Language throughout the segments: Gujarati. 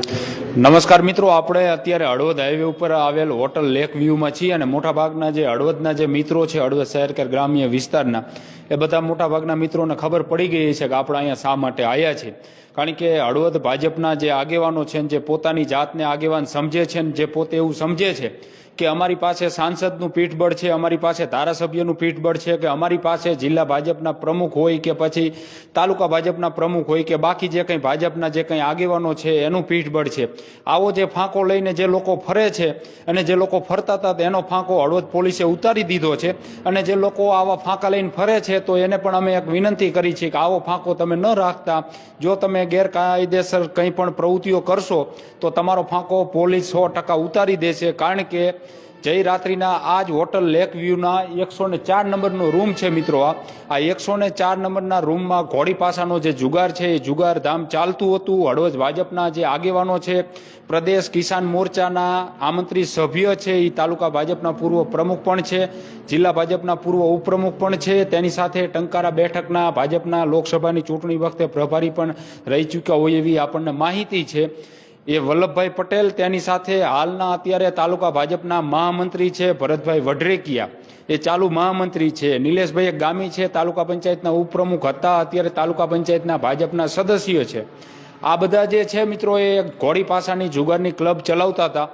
નમસ્કાર મિત્રો, આપણે અત્યારે હળવદ હાઈવે ઉપર આવેલ હોટલ લેક વ્યૂમાં છીએ અને મોટાભાગના જે હળવદના જે મિત્રો છે, હળવદ શહેર કે ગ્રામ્ય વિસ્તારના, એ બધા મોટાભાગના મિત્રોને ખબર પડી ગઈ છે કે આપણે અહીંયા શા માટે આવ્યા છે. કારણ કે હળવદ ભાજપના જે આગેવાનો છે જે પોતાની જાતને આગેવાન સમજે છે ને જે પોતે એવું સમજે છે કે અમારી પાસે સાંસદનું પીઠબળ છે, અમારી પાસે ધારાસભ્યનું પીઠબળ છે, કે અમારી પાસે જિલ્લા ભાજપના પ્રમુખ હોય કે પછી તાલુકા ભાજપના પ્રમુખ હોય કે બાકી જે કંઈ ભાજપના જે કંઈ આગેવાનો છે, એનું પીઠબળ છે. આવો જે ફાંકો લઈને જે લોકો ફરે છે અને જે લોકો ફરતા હતા તેનો ફાંકો હળવદ પોલીસે ઉતારી દીધો છે અને જે લોકો આવા ફાંકા લઈને ફરે છે તો એને પણ અમે એક વિનંતી કરી છે કે આવો ફાંકો તમે ન રાખતા. જો તમે ગેરકાયદેસર કંઈ પણ પ્રવૃત્તિઓ કરશો તો તમારો ફાંકો પોલીસ સો ટકા ઉતારી દેશે. કારણ કે જય રાત્રિના આ જ હોટલ લેક વ્યૂના એકસો ને ચાર નંબરનો રૂમ છે મિત્રો આ. આ એકસો ને ચાર નંબરના રૂમમાં ઘોડી પાસાનો જે જુગાર છે, એ જુગાર ધામ ચાલતું હતું. હળવદ ભાજપના જે આગેવાનો છે, પ્રદેશ કિસાન મોરચાના આમંત્રિત સભ્ય છે એ તાલુકા ભાજપના પૂર્વ પ્રમુખ પણ છે, જિલ્લા ભાજપના પૂર્વ ઉપપ્રમુખ પણ છે. તેની સાથે ટંકારા બેઠકના ભાજપના લોકસભાની ચૂંટણી વખતે પ્રભારી પણ રહી ચૂક્યા હોય એવી આપણને માહિતી છે. એ વલ્લભભાઈ પટેલ તેની સાથે હાલના અત્યારે તાલુકા ભાજપના મહામંત્રી છે ભરતભાઈ વઢરેકિયા. એ ચાલુ મહામંત્રી છે. નિલેશભાઈ એક ગામી છે, તાલુકા પંચાયતના ઉપપ્રમુખ હતા, અત્યારે તાલુકા પંચાયતના ભાજપના સદસ્ય છે. આ બધા જે છે મિત્રો એ ઘોડી પાસાની જુગારની ક્લબ ચલાવતા હતા.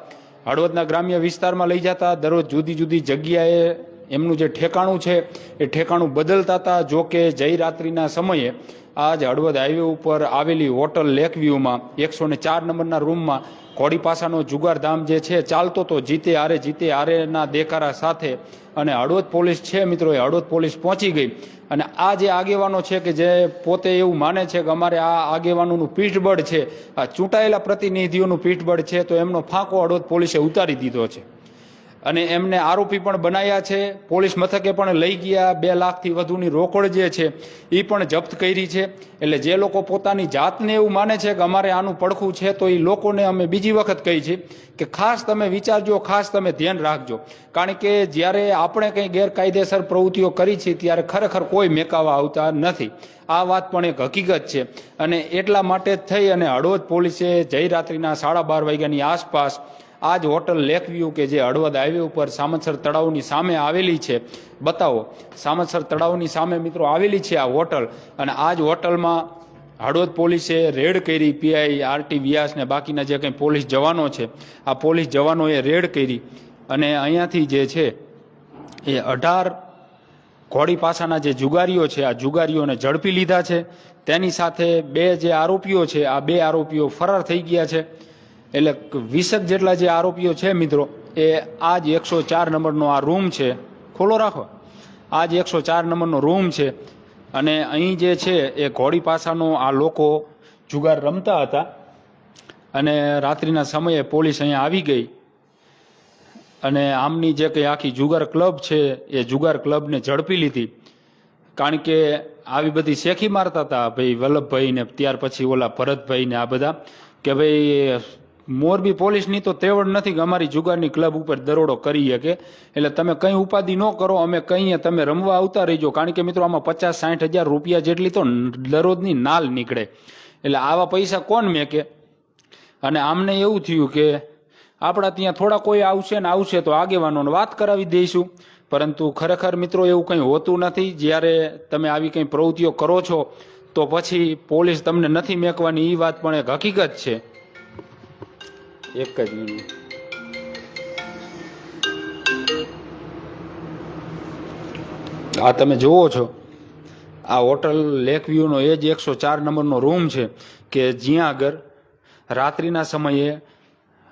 હળવદના ગ્રામ્ય વિસ્તારમાં લઈ જતા, દરરોજ જુદી જુદી જગ્યાએ એમનું જે ઠેકાણું છે, એ ઠેકાણું બદલતા હતા. જો કે જય રાત્રિના સમયે આજ હળવદ હાઈવે ઉપર આવેલી હોટલ લેક વ્યૂમાં એકસો ને ચાર નંબરના રૂમમાં ઘોડી પાસાનો જુગારધામ જે છે, ચાલતો તો જીતે હારે જીતે હારેના દેખારા સાથે અને હળવદ પોલીસ છે મિત્રો, એ હળવદ પોલીસ પહોંચી ગઈ. અને આ જે આગેવાનો છે કે જે પોતે એવું માને છે કે અમારે આ આગેવાનોનું પીઠબળ છે, આ ચૂંટાયેલા પ્રતિનિધિઓનું પીઠબળ છે, તો એમનો ફાંકો હળવદ પોલીસે ઉતારી દીધો છે. અને એમને આરોપી પણ બનાવ્યા છે. પોલીસ મથકે પણ લઈ ગયા. બે લાખથી વધુની રોકડ જે છે એ પણ જપ્ત કરી છે. એટલે જે લોકો પોતાની જાતને એવું માને છે કે અમારે આનું પડખું છે, તો એ લોકોને અમે બીજી વખત કહી છે કે ખાસ તમે વિચારજો, ખાસ તમે ધ્યાન રાખજો. કારણ કે જ્યારે આપણે કંઈ ગેરકાયદેસર પ્રવૃત્તિઓ કરી છે, ત્યારે ખરેખર કોઈ મેકાવા આવતા નથી. આ વાત પણ એક હકીકત છે. અને એટલા માટે જ થઈ અને હળવદ પોલીસે જયરાત્રિના સાડા બાર વાગ્યાની આસપાસ આ જ હોટલ લેક કે જે હળવદ હાઈવે ઉપર સામતસર તળાવની સામે આવેલી છે. બતાવો, સામતસર તળાવની સામે મિત્રો આવેલી છે આ હોટલ અને આ જ હોટલમાં હળવદ પોલીસે રેડ કરી, પીઆઈ, આરટી, વ્યાસ ને બાકીના જે કંઈ પોલીસ જવાનો છે, આ પોલીસ જવાનોએ રેડ કરી અને અહીંયાથી જે છે એ અઢાર ઘોડી પાસાના જે જુગારીઓ છે, આ જુગારીઓને ઝડપી લીધા છે. તેની સાથે બે જે આરોપીઓ છે, આ બે આરોપીઓ ફરાર થઈ ગયા છે. એટલે વીસક જેટલા જે આરોપીઓ છે મિત્રો, એ આ જ એકસો ચાર નંબરનો આ રૂમ છે. ખોલો રાખો. આ જ એકસો ચાર નંબરનો રૂમ છે. અને અહીં જે છે, એ ઘોડી પાસાનો આ લોકો જુગાર રમતા હતા. અને રાત્રિના સમયે પોલીસ અહીંયા આવી ગઈ. અને આમની જે કંઈ આખી જુગાર ક્લબ છે, એ જુગાર ક્લબને ઝડપી લીધી. કારણ કે આવી બધી શેખી મારતા હતા, ભાઈ વલ્લભભાઈ ને ત્યાર પછી ઓલા ભરતભાઈ ને આ બધા, કે ભાઈ મોરબી પોલીસની તો તેવડ નથી કે અમારી જુગારની ક્લબ ઉપર દરોડો કરી શકે. એટલે તમે કંઈ ઉપાધિ ન કરો, અમે કહીએ તમે રમવા આવતા રહીજો. કારણ કે મિત્રો, આમાં પચાસ સાઠ હજાર રૂપિયા જેટલી તો દરરોજની નાલ નીકળે. એટલે આવા પૈસા કોણ મેકે? અને આમને એવું થયું કે આપણા ત્યાં થોડા કોઈ આવશે ને આવશે તો આગેવાનોને વાત કરાવી દઈશું. પરંતુ ખરેખર મિત્રો, એવું કંઈ હોતું નથી. જ્યારે તમે આવી કંઈ પ્રવૃત્તિઓ કરો છો, તો પછી પોલીસ તમને નથી મેકવાની. એ વાત પણ એક હકીકત છે. એક જ મિનિટ આ તમે જુઓ છો. આ હોટલ લેક વ્યૂનો એ જ એકસો ચાર નંબરનો રૂમ છે કે જ્યાં આગળ રાત્રિના સમયે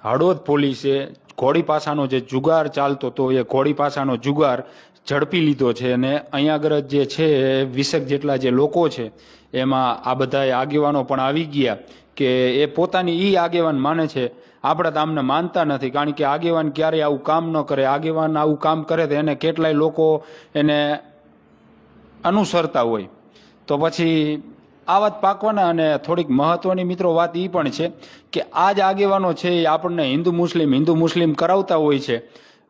હળવદ પોલીસે ઘોડી પાસાનો જે જુગાર ચાલતો હતો એ ઘોડી પાસાનો જુગાર ઝડપી લીધો છે અને અહીંયા આગળ જે છે એ વીસેક જેટલા જે લોકો છે એમાં આ બધા આગેવાનો પણ આવી ગયા કે એ પોતાની એ આગેવાન માને છે આપણે આમને માનતા નથી, કારણ કે આગેવાન ક્યારેય આવું કામ ન કરે. આગેવાન આવું કામ કરે તો એને કેટલાય લોકો એને અનુસરતા હોય. તો પછી આ વાત પાકવાના અને થોડીક મહત્વની મિત્રો વાત એ પણ છે કે આ જ આગેવાનો છે એ આપણને હિન્દુ મુસ્લિમ હિન્દુ મુસ્લિમ કરાવતા હોય છે.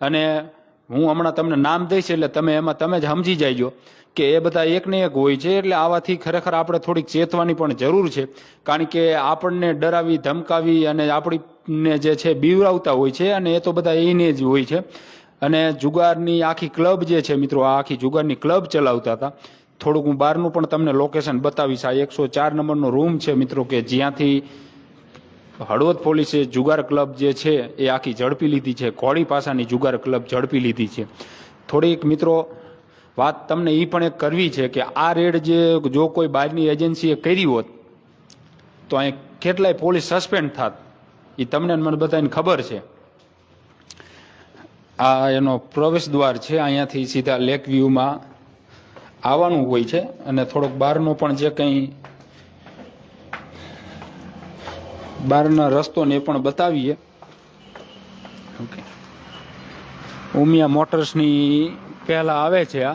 અને હું હમણાં તમને નામ દઈશ એટલે તમે એમાં, તમે જ સમજી જાયજો. કે એ બધા એક ને એક હોય છે, એટલે આવાથી ખરેખર આપણે થોડીક ચેતવાની પણ જરૂર છે. કારણ કે આપણને ડરાવી, ધમકાવી અને આપણીને જે છે બીવરાવતા હોય છે અને એ તો બધા એને જ હોય છે. અને જુગારની આખી ક્લબ જે છે મિત્રો, આ આખી જુગારની ક્લબ ચલાવતા હતા. થોડુંક હું બહારનું પણ તમને લોકેશન બતાવીશ. આ એકસો ચાર નંબરનો રૂમ છે મિત્રો, કે જ્યાંથી હળવદ પોલીસે જુગાર ક્લબ જે છે એ આખી ઝડપી લીધી છે. કોળી પાસાની જુગાર ક્લબ ઝડપી લીધી છે. થોડીક મિત્રો વાત તમને એ પણ એક કરવી છે કે આ રેડ જે જો કોઈ બહારની એજન્સીએ કરી હોત, તો અહીં કેટલાય પોલીસ સસ્પેન્ડ થાત. એ તમને મને બધાને ખબર છે. આ એનો પ્રવેશ દ્વાર છે, અહીંયાથી સીધા લેક વ્યૂમાં આવવાનું હોય છે અને થોડોક બહારનો પણ જે કંઈ બહારના રસ્તોને એ પણ બતાવીએ. ઓકે ઉમિયા મોટર્સની પહેલા આવે છે આ.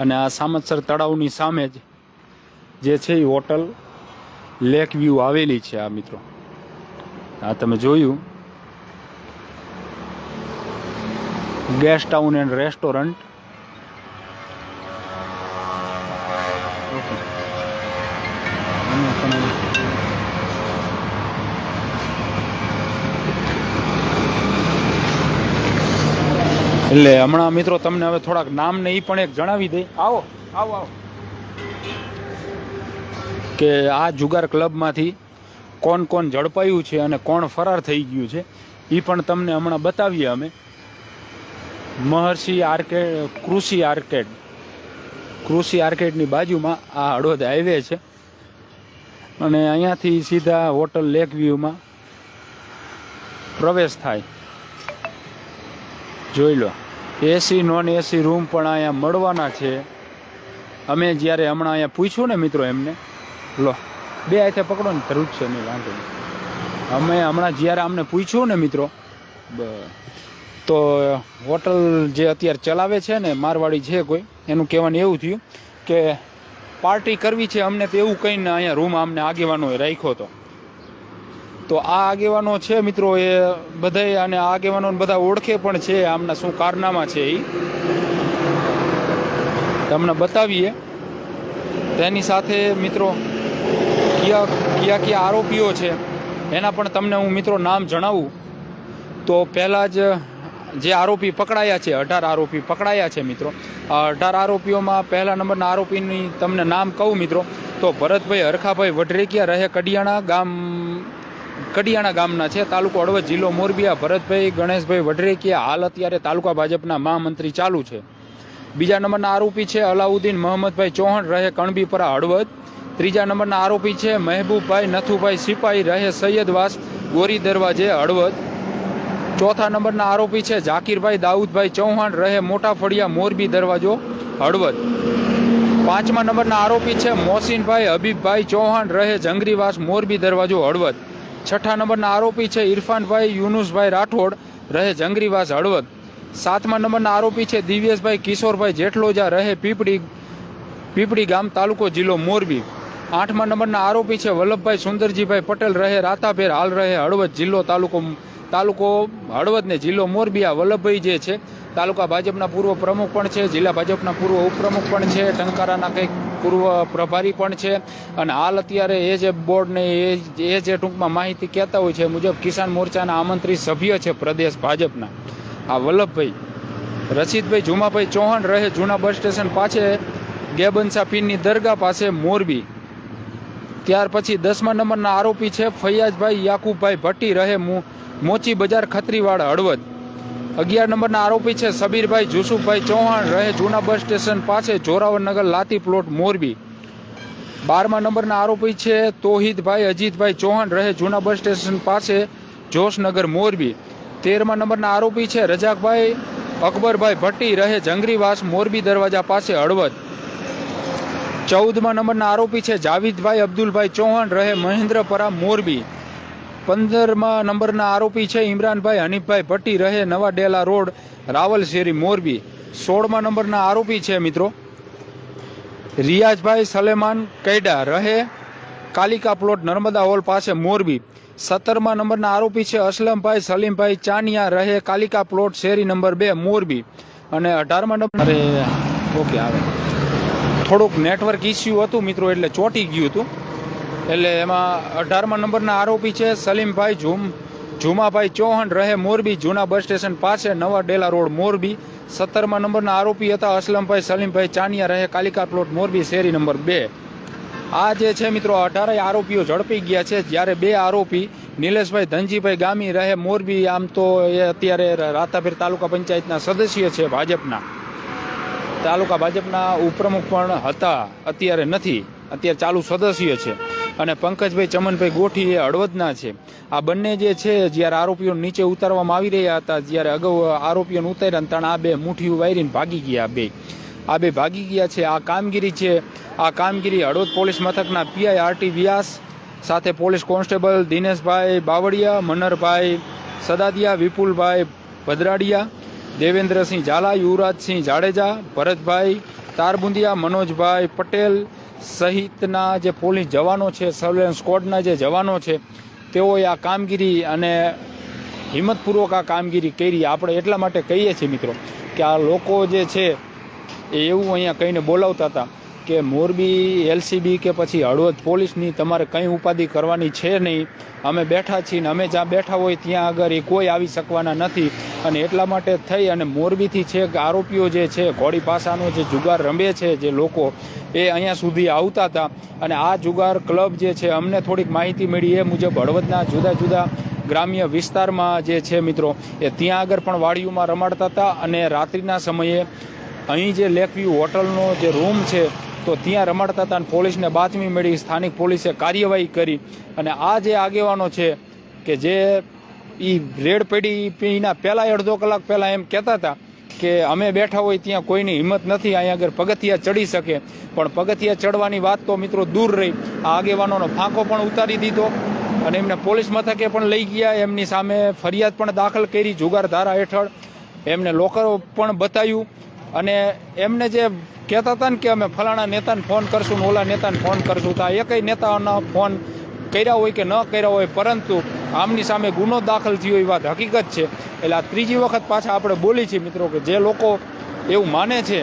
અને આ સામતસર તળાવની સામે જ જે છે એ હોટલ લેક વ્યૂ આવેલી છે આ મિત્રો. આ તમે જોયું. Guest town and restaurant. એટલે હમણાં મિત્રો તમને હવે થોડાક નામ ને એ પણ એક જણાવી દઈ આવો આવો આવો. કે આ જુગાર ક્લબમાંથી કોણ કોણ ઝડપાયું છે અને કોણ ફરાર થઈ ગયું છે એ પણ તમને હમણાં બતાવીએ અમે. મહર્ષિ આર્કેડ કૃષિ આર્કેડ, કૃષિ આર્કેડની બાજુમાં આ હળવદ હાઈવે છે. અને અહીંયાથી સીધા હોટલ લેક વ્યૂમાં પ્રવેશ થાય. જોઈ લો. એસી નોન એસી રૂમ પણ અહીંયા મળવાના છે. અમે જ્યારે હમણાં અહીંયા પૂછ્યું ને મિત્રો એમને, લો, બે હાથે પકડો ને ધરું જ છે નહીં વાંધો નહીં. અમે હમણાં જ્યારે અમને પૂછ્યું ને મિત્રો તો હોટલ જે અત્યારે ચલાવે છે ને, મારવાડી છે કોઈ, એનું કહેવાનું એવું થયું કે, પાર્ટી કરવી છે અમને તો એવું કહીને અહીંયા રૂમ અમને આગેવાનો રાખ્યો હતો. તો આ આગેવાનો છે મિત્રો, એ બધાય અને આ આગેવાનો બધા ઓળખે પણ છે, આમના શું કારનામા છે એ તમને બતાવીએ. તેની સાથે મિત્રો, કયા કયા કયા આરોપીઓ છે, એના પણ તમને હું મિત્રો નામ જણાવું. તો પહેલાં જ જે આરોપી પકડાયા છે, અઢાર આરોપી પકડાયા છે મિત્રો. અઢાર આરોપીઓમાં પહેલા નંબરના આરોપીની તમને નામ કહું મિત્રો. તો ભરતભાઈ હરખાભાઈ વઢરેકિયા રહે કડિયાણા ગામ કડિયાણા ગામના છે. તાલુકો હળવદ જિલ્લો મોરબીયા. ભરતભાઈ, ગણેશભાઈ વઢરેકિયા હાલ અત્યારે તાલુકા ભાજપના મહામંત્રી ચાલુ છે. બીજા નંબરના આરોપી છે અલાઉદ્દીન મોહમ્મદભાઈ ચૌહાણ, રહે કણબીપરા હળવદ. ત્રીજા નંબરના આરોપી છે મહેબૂબભાઈ નથુભાઈ સિપાહી રહે સૈયદવાસ ગોરી દરવાજે હળવદ. ચોથા નંબરના આરોપી છે ઝાકીરભાઈ દાઉદભાઈ ચૌહાણ, રહે મોટા ફળિયા મોરબી દરવાજો હળવદ. પાંચમા નંબરના આરોપી છે મોસીનભાઈ હબીબભાઈ ચૌહાણ, રહે જંગરીવાસ મોરબી દરવાજો હળવદ. છઠ્ઠા નંબરના આરોપી છે ઇરફાનભાઈ યુનુસભાઈ રાઠોડ, રહે જંગરીવાસ હળવદ. સાતમા નંબરના આરોપી છે દિવ્યેશભાઈ કિશોરભાઈ જેઠલોજા, રહે પીપળી પીપળી ગામ, તાલુકો જિલ્લો મોરબી. આઠમા નંબરના આરોપી છે વલ્લભભાઈ સુંદરજીભાઈ પટેલ, રહે રાતાભેર, હાલ રહે હળવદ જિલ્લો તાલુકો તાલુકો હળવદ ને જિલ્લો મોરબી. આ વલ્લભભાઈ જે છે, તાલુકા ભાજપના પૂર્વ પ્રમુખ પણ છે, જિલ્લા ભાજપના પૂર્વ ઉપપ્રમુખ પણ છે ટંકારાના કંઈક પૂર્વ પ્રભારી પણ છે અને હાલ અત્યારે એ જે બોર્ડને એ એ જે ટૂંકમાં માહિતી કહેતા હોય છે મુજબ કિસાન મોરચાના આમંત્રિત સભ્ય છે પ્રદેશ ભાજપના. આ વલ્લભભાઈ, રશીદભાઈ જુમાભાઈ ચૌહાણ રહે જૂના બસ સ્ટેશન પાસે, ગેબનસા પીરની દરગાહ પાસે મોરબી. ત્યાર પછી દસમા નંબરના આરોપી છે ફૈયાજભાઈ યાકુબભાઈ ભટ્ટી રહે મોચી બજાર ખત્રીવાડ હળવદ. અગિયાર નંબરના આરોપી છે સબીરભાઈ જુસુફભાઈ ચૌહાણ. રહે જૂના બસ સ્ટેશન પાસે જોરાવરનગર લાતી પ્લોટ મોરબી. બારમા નંબરના આરોપી છે તોહિદભાઈ અજીતભાઈ ચૌહાણ. રહે જૂના બસ સ્ટેશન પાસે જોશનગર મોરબી. તેરમા નંબરના આરોપી છે રજાકભાઈ અકબરભાઈ ભટ્ટી. રહે જંગરીવાસ મોરબી દરવાજા પાસે હળવદ. ચૌદમા નંબરના આરોપી છે જાવીદભાઈ અબ્દુલભાઈ ચૌહાણ. રહે મહેન્દ્રપરા મોરબી. પંદરમા નંબરના આરોપી છે ઇમરાનભાઈ હનીફભાઈ ભટ્ટી, રહે નવા ડેલા રોડ રાવલ શેરી મોરબી. સોળમા નંબરના આરોપી છે મિત્રો. રિયાઝભાઈ સલેમાન કૈડા, રહે કાલિકા પ્લોટ નર્મદા હોલ પાસે મોરબી. સત્તરમા નંબરના આરોપી છે અસલમભાઈ સલીમભાઈ ચાનિયા, રહે કાલિકા પ્લોટ શેરી નંબર બે, મોરબી. અને અઢારમા નંબર અરે, ઓકે, આવે. થોડુંક નેટવર્ક ઇસ્યુ હતું મિત્રો, એટલે ચોંટી ગયું હતું. એટલે એમાં અઢારમા નંબરના આરોપી છે સલીમભાઈ ઝુમ, ઝુમાભાઈ ચૌહાણ, રહે મોરબી, જૂના બસ સ્ટેશન પાસે, નવા ડેલા રોડ મોરબી. સત્તરમા નંબરના આરોપી હતા અસલમભાઈ, સલીમભાઈ ચાનિયા, રહે કાલિકા પ્લોટ મોરબી, શેરી નંબર બે. આ જે છે મિત્રો અઢારે આરોપીઓ ઝડપી ગયા છે. જ્યારે બે આરોપી, નિલેશભાઈ ધનજીભાઈ ગામી, રહે મોરબી, આમ તો એ અત્યારે રાતાભીર તાલુકા પંચાયતના સદસ્ય છે ભાજપના. તાલુકા ભાજપના ઉપપ્રમુખ પણ હતા, અત્યારે નથી. અત્યારે ચાલુ સદસ્ય છે. અને પંકજભાઈ ચમનભાઈ ગોઠી એ હળવદના છે. આ બંને જે છે, જ્યારે આરોપીઓ નીચે ઉતારવામાં આવી રહ્યા હતા, જ્યારે અગાઉ આરોપીઓને ઉતાર્યા ત્રણ આ બે મુઠ્ઠીઓ વાયરીને ભાગી ગયા બે. આ બે ભાગી ગયા છે. આ કામગીરી છે. આ કામગીરી હળવદ પોલીસ મથકના પીઆઈ આરટી વ્યાસ સાથે પોલીસ કોન્સ્ટેબલ દિનેશભાઈ બાવળિયા મનરભાઈ સદાદિયા, વિપુલભાઈ ભદ્રાડિયા, દેવેન્દ્રસિંહ ઝાલા, યુવરાજસિંહ જાડેજા, ભરતભાઈ તારબુંદિયા, મનોજભાઈ પટેલ સહિતના જે પોલીસ જવાનો છે સર્વેલન્સ સ્કોડના જે જવાનો છે, તેઓએ આ કામગીરી અને હિંમતપૂર્વક આ કામગીરી કરી. આપણે એટલા માટે કહીએ છીએ મિત્રો કે આ લોકો જે છે, એ એવું અહીંયા કહીને બોલાવતા હતા કે મોરબી, એલસીબી કે પછી હળવદ પોલીસની તમારે કંઈ ઉપાધિ કરવાની છે નહીં. અમે બેઠા છીએ ને અમે જ્યાં બેઠા હોય ત્યાં આગળ એ કોઈ આવી શકવાના નથી. અને એટલા માટે થઈ અને મોરબીથી છે આરોપીઓ જે છે, ઘોડી પાસાનો જે જુગાર રમે છે જે લોકો, એ અહીંયા સુધી આવતા હતા. અને આ જુગાર ક્લબ જે છે, અમને થોડીક માહિતી મળી એ મુજબ હળવદના જુદા જુદા ગ્રામ્ય વિસ્તારમાં જે છે મિત્રો, એ ત્યાં આગળ પણ વાડીઓમાં રમાડતા હતા. અને રાત્રિના સમયે અહીં જે લેકવ્યુ હોટલનો જે રૂમ છે તો ત્યાં રમાડતા હતા અને પોલીસને બાતમી મળી, સ્થાનિક પોલીસે કાર્યવાહી કરી. અને આ જે આગેવાનો છે, કે જે એ રેડ પડી એના પહેલાં અડધો કલાક પહેલાં એમ કહેતા હતા કે અમે બેઠા હોય ત્યાં કોઈની હિંમત નથી, અહીંયા આગળ પગથિયા ચડી શકે. પણ પગથિયા ચડવાની વાત તો મિત્રો દૂર રહી. આ આગેવાનોનો ફાંકો પણ ઉતારી દીધો અને એમને પોલીસ મથકે પણ લઈ ગયા. એમની સામે ફરિયાદ પણ દાખલ કરી, જુગાર ધારા હેઠળ. એમને લોકર પણ બતાવ્યું. અને એમને જે કહેતા હતા ને કે અમે ફલાણા નેતાને ફોન કરશું ને ઓલા નેતાને ફોન કરશું. તો એકય નેતાઓના ફોન કર્યા હોય કે ન કર્યા હોય, પરંતુ આમની સામે ગુનો દાખલ થયો એ વાત હકીકત છે. એટલે આ ત્રીજી વખત પાછા આપણે બોલી છીએ મિત્રો કે જે લોકો એવું માને છે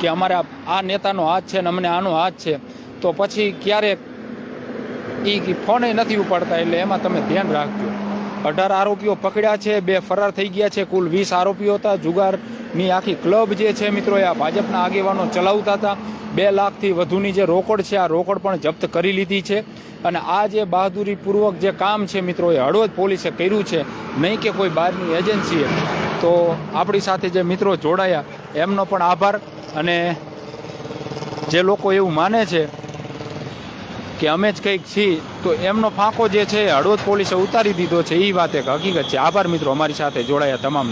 કે અમારે આ નેતાનો હાથ છે ને અમને આનો હાથ છે, તો પછી ક્યારેક એ ફોને નથી ઉપાડતા. એટલે એમાં તમે ધ્યાન રાખજો. અઢાર આરોપીઓ પકડ્યા છે, બે ફરાર થઈ ગયા છે, કુલ વીસ આરોપીઓ હતા. જુગારની આખી ક્લબ જે છે મિત્રો આ ભાજપના આગેવાનો ચલાવતા હતા. બે લાખથી વધુની જે રોકડ છે, આ રોકડ પણ જપ્ત કરી લીધી છે. અને આ જે બહાદુરીપૂર્વક જે કામ છે મિત્રો, એ હળવદ પોલીસે કર્યું છે. નહીં કે કોઈ બહારની એજન્સીએ. તો આપણી સાથે જે મિત્રો જોડાયા, એમનો પણ આભાર. અને જે લોકો એવું માને છે કે અમે જ કંઈક છીએ, તો એમનો ફાંકો જે છે હળવદ પોલીસે ઉતારી દીધો છે. એ વાત એક હકીકત છે. આભાર મિત્રો અમારી સાથે જોડાયા તમામ